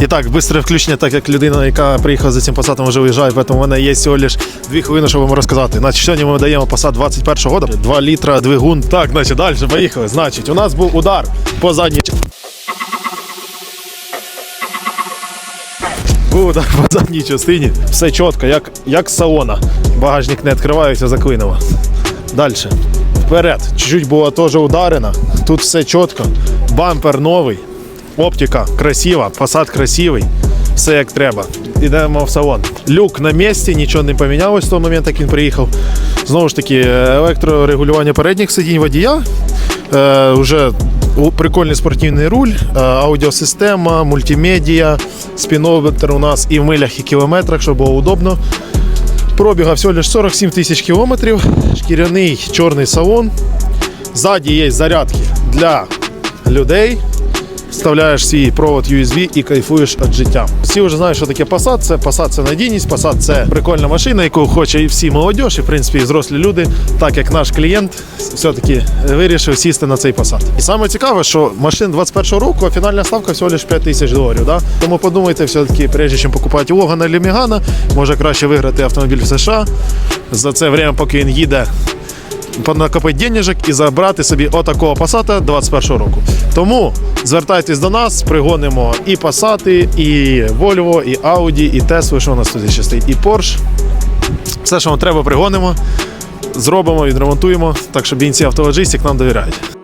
І так, швидке включення, так як людина, яка приїхала за цим посадом, вже виїжджає, тому в мене є всього лиш дві хвилини, щоб вам розказати. Значить, сьогодні ми даємо посад 21 года, 2 літра двигун. Так, значить, далі поїхали. Значить, у нас був удар по задній. Був удар по задній частині. Все чітко, як, як з салона. Багажник не відкривається, заклинило. Далі. Вперед. Чуть-чуть була теж ударена. Тут все чітко. Бампер новий. Оптика красива, фасад красивий. Все як треба. Йдемо в салон. Люк на місці, нічого не помінялось з того моменту, як він приїхав. Знову ж таки, електрорегулювання передніх сидінь водія. Е, уже у- прикольний спортивний руль, е, аудіосистема, мультимедіа, спінометр у нас і в милях, і кілометрах, щоб було удобно. Пробіга всього лише 47 тисяч кілометрів. Шкіряний чорний салон. Ззаді є зарядки для людей. Вставляєш свій провод USB і кайфуєш від життя. Всі вже знають, що таке Passat. Це Passat це надійність, Passat це прикольна машина, яку хоче і всі молодь, і в принципі і взрослі люди, так як наш клієнт все-таки вирішив сісти на цей Passat. І саме цікаве, що машин 21-го року, а фінальна ставка всього лише 5 тисяч доларів. Да? Тому подумайте, все-таки, прежде чим покупати Логана чи Мегана, може краще виграти автомобіль в США. За це время, поки він їде, понакопити денежок і забрати собі отакого пасата 21 року. Тому звертайтесь до нас, пригонимо і пасати, і Volvo, і Audi, і Tesla, що у нас тут ще стоїть, і Porsche. Все, що вам треба, пригонимо, зробимо, відремонтуємо, так що бійці к нам довіряють.